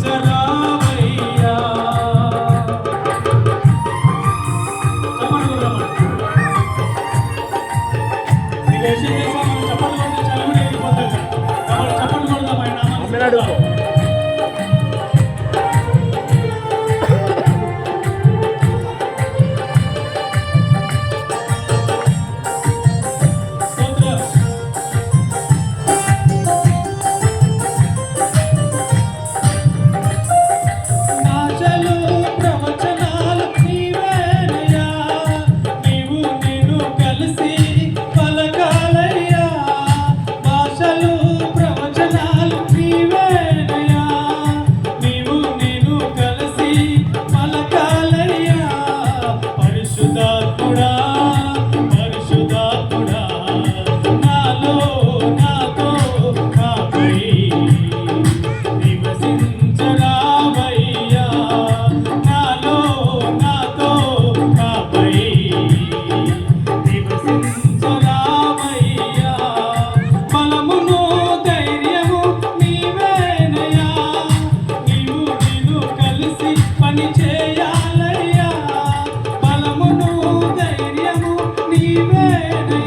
Jara చేయాలయ్యా. బలమును ధైర్యము నీవేడు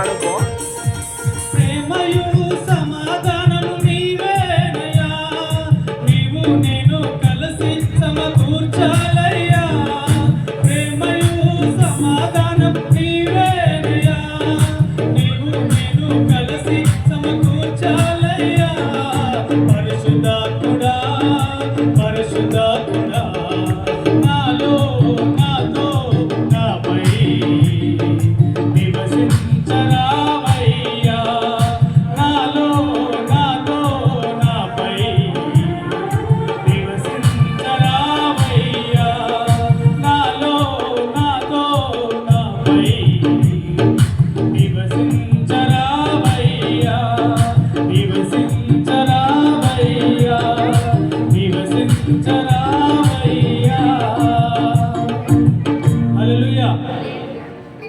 పాడుకో ప్రేమయు సమాధానము నీవేనయా నీవు నేను